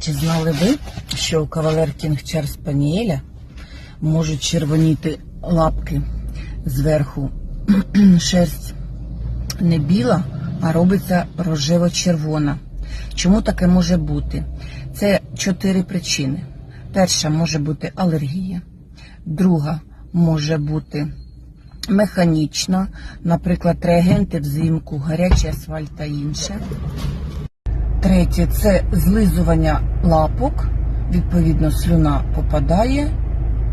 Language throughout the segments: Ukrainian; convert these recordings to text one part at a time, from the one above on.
Чи знали ви, що у кавалер Кінгчар Спаніеля можуть червоніти лапки зверху шерсть не біла, а робиться рожево-червона. Чому таке може бути? Це чотири причини. Перша може бути алергія, друга може бути механічна, наприклад, реагенти взимку, гарячий асфальт та інше. Третє це злизування лапок, відповідно, слюна попадає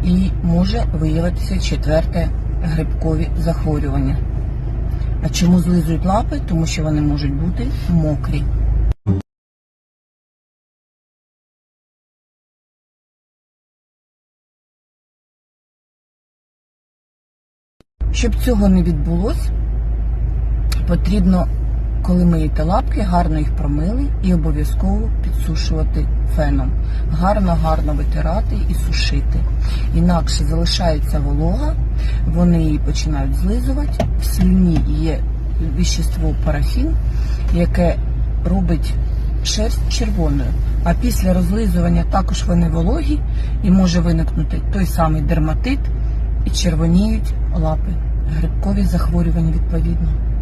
і може виявитися четверте грибкові захворювання. А чому злизують лапи? Тому що вони можуть бути мокрі. Щоб цього не відбулося, потрібно, коли миєте лапки, гарно їх промили і обов'язково підсушувати феном. Гарно-гарно витирати і сушити. Інакше залишається волога, вони її починають злизувати. В слюні є віщество парафін, яке робить шерсть червоною. А після розлизування також вони вологі і може виникнути той самий дерматит і червоніють лапи. Грибкові захворювання відповідно.